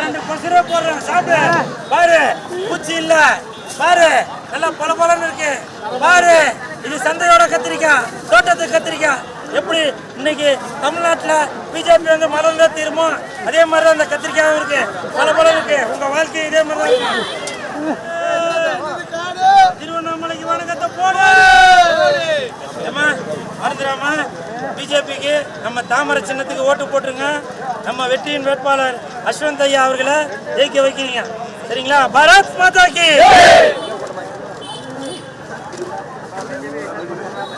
ரெண்டு பசுரே போடுறேன் சாப்பிடு. பாரு. பூச்சி இல்ல. பாரு. நல்லா பல பலன்னு இருக்கு. பாரு. இது சந்தையோட கத்திரிக்காய். தோட்டத்து கத்திரிக்காய். எப்படி இன்னைக்கு தமிழ்நாட்டுல பிஜேபி வந்து மலர்ந்தா தீருமோ? அதே மாதிரி தான் அந்த கத்திரிக்காயும் இருக்கு. பல பலன் இருக்கு. உங்க வாழ்க்கை இதே மாதிரி தான் திருவண்ணாமலைக்கு வணக்கத்தை போடு. மறந்துடாம பிஜேபிக்கு நம்ம தாமரை சின்னத்துக்கு ஓட்டு போட்டுருங்க நம்ம வெற்றியின் வேட்பாளர் அஸ்வந்த் ஐயா அவர்களை ஜெயிக்க வைக்கிறீங்க சரிங்களா பாரத் மாதா கி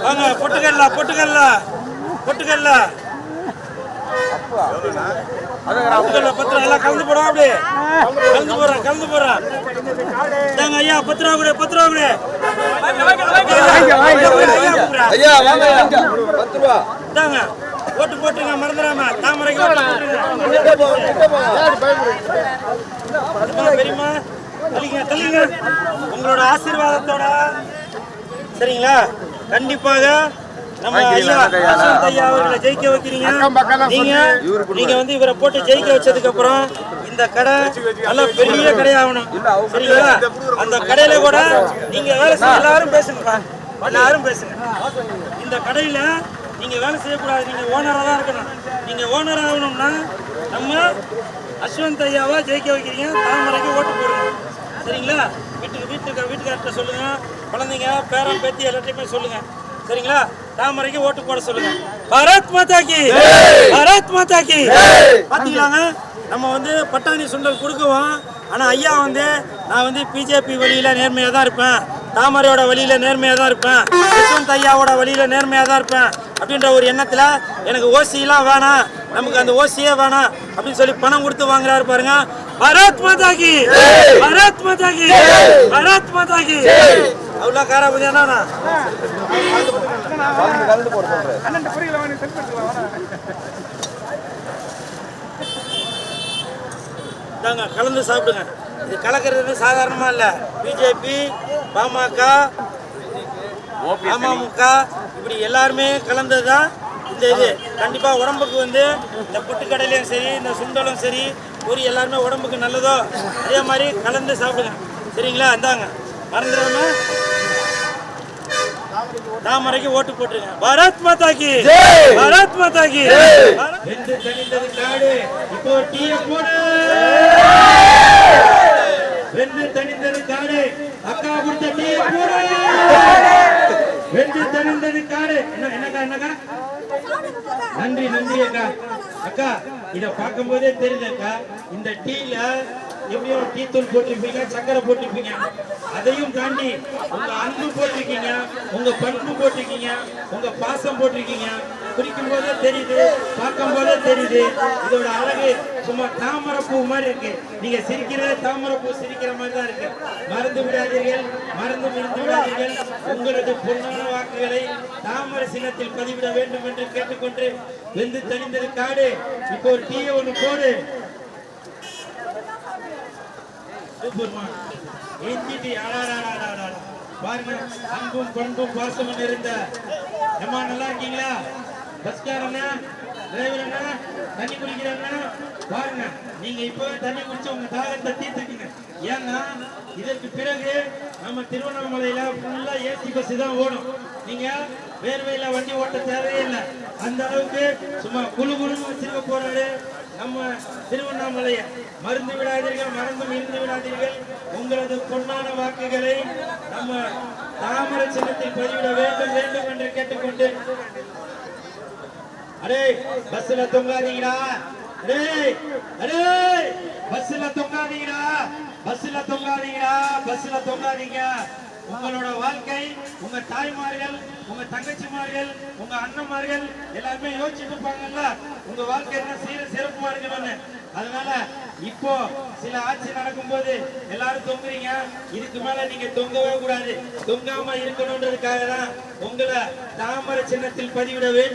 வாங்க பொட்டுக்கல்ல பொட்டுக்கல்ல பொட்டுக்கல்ல பத்திரம் எல்லாம் கலந்து போடுவோம் அப்படி கலந்து போடுறேன் கலந்து போடுறேன் இந்தாங்க ஐயா பத்து ரூபா கூட பத்து ரூபா கூட ஐயா வாங்க வாங்க. பத்து ரூபா இந்தாங்க ஓட்டு போட்டுங்க மறந்துடாம. தாமரைக்கு பெரியம்மா. தள்ளிங்க தள்ளிங்க உங்களோட ஆசீர்வாதத்தோட. சரிங்களா? கண்டிப்பாக நம்ம ஐயா அசோக் ஐயா. அவர்களை ஜெயிக்க வைக்கிறீங்க. நீங்க நீங்க வந்து இவரை போட்டு ஜெயிக்க வச்சதுக்கு அப்புறம் இந்த கடை நல்ல பெரிய கடையாகணும் சரிங்களா? அந்த கடையில கூட நீங்க வேலை எல்லாரும் பேசுங்கப்பா. எல்லாரும் பேசுங்க. இந்த கடையில நீங்க வேலை செய்யக்கூடாது. நீங்க ஓனரா தான் இருக்கணும். நீங்க ஓனர் ஆகணும்னா நம்ம அஸ்வந்த் ஐயாவை ஜெயிக்க வைக்கிறீங்க. தாமரைக்கு ஓட்டு போடுங்க. சரிங்களா? வீட்டுக்கு வீட்டுக்கு வீட்டுக்கார்ட்ட சொல்லுங்க. குழந்தைங்க பேரன் பேத்தி எல்லாத்தையுமே சொல்லுங்க. சரிங்களா? தாமரைக்கு ஓட்டு போட சொல்லுங்க. பாரத் மாதா கி. பாரத் மாதா கி. பாத்தீங்களாங்க? நம்ம வந்து பட்டாணி சுண்டல் கொடுக்குவோம். ஆனா ஐயா வந்து நான் வந்து பிஜேபி வழியில நேர்மையா தான் இருப்பேன். தாமரையோட வழியில நேர்மையா தான் இருப்பேன். யஷ்வந்த் ஐயாவோட வழியில நேர்மையா தான் இருப்பேன். அப்படின்ற ஒரு எண்ணத்துல எனக்கு ஓசிலாம் வேணாம். நமக்கு அந்த ஓசியே வேணாம் அப்படின்னு சொல்லி பணம் கொடுத்து வாங்குறாரு பாருங்க. பாரத் மாதா கி பாரத் மாதா கி பாரத் மாதா கி அவ்வளோ காராபதி அண்ணா? கலந்து சாப்பிடுங்க. இது கலக்கிறது சாதாரணமா இல்ல. பிஜேபி பாமக அமமுக இப்படி எல்லாருமே கலந்தது தான் இந்த இது. கண்டிப்பா உடம்புக்கு வந்து இந்த புட்டுக்கடலையும் சரி இந்த சுண்டலும் சரி பொரி எல்லாருமே உடம்புக்கு நல்லதோ அதே மாதிரி கலந்து சாப்பிடுங்க. சரிங்களா? இந்தாங்க. மறந்துடாம தாமரைக்கு ஓட்டு போட்டுருங்க. பாரத் மாதா கி பாரத் மாதா கி வெந்து தணிந்தது காடு. இப்போ டீய போடு. காடு. அக்கா கொடுத்த டீய போடு. வெற்றி தெரிந்தது காடு. என்ன என்னக்கா என்னக்கா? நன்றி நன்றி அக்கா. அக்கா இத பார்க்கும் போதே தெரியுது அக்கா. இந்த டீல எப்படியோ டீத்தூள் போட்டிருப்பீங்க சக்கரை போட்டிருப்பீங்க. அதையும் தாண்டி உங்க அன்பு போட்டிருக்கீங்க உங்க பண்பு போட்டிருக்கீங்க உங்க பாசம் போட்டிருக்கீங்க. குடிக்கும் போதே தெரியுது பார்க்கும் போதே தெரியுது. இதோட அழகு சும்மா தாமரைப்பூ மாதிரி இருக்கு. நீங்க சிரிக்கிறது தாமரைப்பூ சிரிக்கிற மாதிரி தான் இருக்கு. மறந்து விடாதீர்கள் மறந்து மறந்து விடாதீர்கள். உங்களது பொன்னான வாக்குகளை தாமரை சின்னத்தில் பதிவிட வேண்டும் என்று கேட்டுக்கொண்டு வெந்து தணிந்தது காடு. இப்போ ஒரு டீயை ஒன்று போடு. சூப்பர்மா எஞ்சிட்டு அடாடாடாடாடா. பாருங்க அன்பும் பண்பும் பாசமும் இருந்த அம்மா நல்லா இருக்கீங்களா? பஸ்காரண்ணா டிரைவர் அண்ணா தண்ணி குடிக்கிறண்ணா பாருங்க நீங்க இப்போ தண்ணி குடிச்சு உங்க தாகத்தை தீர்த்துக்கீங்க ஏன்னா இதற்கு பிறகு நம்ம திருவண்ணாமலையில ஃபுல்லா ஏசி பஸ் தான் ஓடும். நீங்க வேர்வையில வண்டி ஓட்ட தேவையே இல்லை. அந்த அளவுக்கு சும்மா குழு குழுன்னு வச்சிருக்க போறாரு. நம்ம திருவண்ணாமலைய மருந்து விடாதீர்கள் மறந்தும் இருந்து விடாதீர்கள். உங்களது பொன்னான வாக்குகளை நம்ம தாமரை சின்னத்தில் பதிவிட வேண்டும் வேண்டும் என்று கேட்டுக்கொண்டு. அடே பஸ்ல தொங்காதீங்களா அடே அடே பஸ்ல தொங்காதீங்களா பஸ்ல தொங்காதீங்களா பஸ்ல தொங்காதீங்க. உங்களோட வாழ்க்கை உங்க தாய்மார்கள் உங்க தங்கச்சிமார்கள் உங்க அண்ணன்மார்கள் எல்லாருமே யோசிச்சுட்டு இருப்பாங்கல்ல? உங்க வாழ்க்கை என்ன சீர சிறப்புமா இருக்கணும்னு. அதனால இப்போ சில ஆட்சி நடக்கும்போது எல்லாரும் தொங்குறீங்க. இதுக்கு மேல நீங்க தொங்கவே கூடாது. தொங்காம இருக்கணும்ன்றதுக்காக தான் உங்களை தாமரை சின்னத்தில் பதிவிட வேண்டும்.